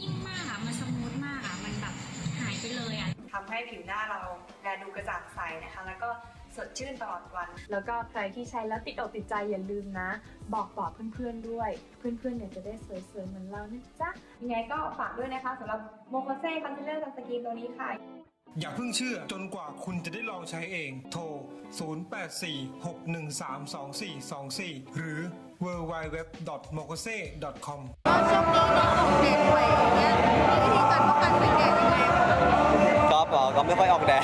ิ่ ผิวหน้าเราแลดูกระจ่างใสนะคะ แล้วก็สดชื่นตลอดวัน แล้วก็ใครที่ใช้แล้วติดอกติดใจอย่าลืมนะ บอกต่อเพื่อนๆด้วย เพื่อนๆเนี่ยจะได้สวยๆเหมือนเรานะจ๊ะยังไงก็ฝากด้วยนะคะสำหรับโมโคเซ่คอนซีลเลอร์ซันสกรีนตัวนี้ค่ะ อย่าเพิ่งเชื่อจนกว่าคุณจะได้ลองใช้เอง โทร 0846132424 หรือ www.mokose.com ก็ช่วงนี้น้องออกเดทบ่อยอย่างเงี้ย อออกแดด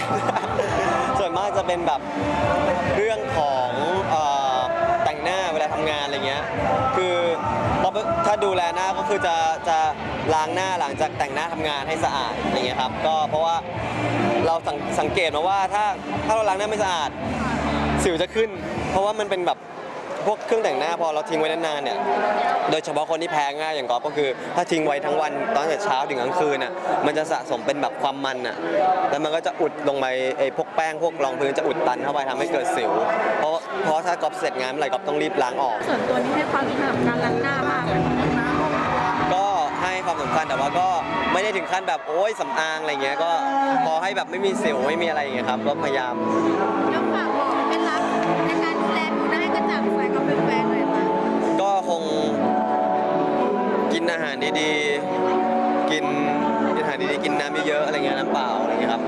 ส่วนมากจะเป็นแบบเรื่องของอแต่งหน้าเวลาทำงานอะไรเงี้ย คือเราถ้าดูแลหน้าก็คือจะจะล้างหน้าหลังจากแต่งหน้าทำงานให้สะอาดอย่างเงี้ยครับ ก็เพราะว่าเราสังสังเกตมาว่าถ้าถ้าเราล้างหน้าไม่สะอาด สิวจะขึ้น เพราะว่ามันเป็นแบบพวกเครื่องแต่งหน้าพอเราทิ้งไว้นานๆเนี่ย โดยเฉพาะคนที่แพ้ง่ายอย่างกอฟก็คือ ถ้าทิ้งไว้ทั้งวันตอนแต่เช้าถึงกลางคืนอะมันจะสะสมเป็นแบบความมันอะแล้วมันก็จะอุดลงไปไอ้พวกแป้งพวกรองพื้นจะอุดตันเข้าไปทำให้เกิดสิว เพราะเพราะถ้ากอฟเสร็จงานเมื่อไหร่กอฟต้องรีบล้างออก ส่วนตัวนี้ให้ความสำคัญกับการล้างหน้ามากเลยนะก็ให้ความสำคัญแต่ว่าก็ไม่ได้ถึงขั้นแบบโอ๊ยสำอางอะไรเงี้ยก็พอให้แบบไม่มีสิวไม่มีอะไรอย่างเงี้ยครับก็พยายามแล้วฝากบอกเคล็ดลับในการ อาหารดีๆกินกินอาหารดีๆ กินน้ำเยอะๆ อะไรเงี้ยน้ำเปล่าอะไรเงี้ยครับ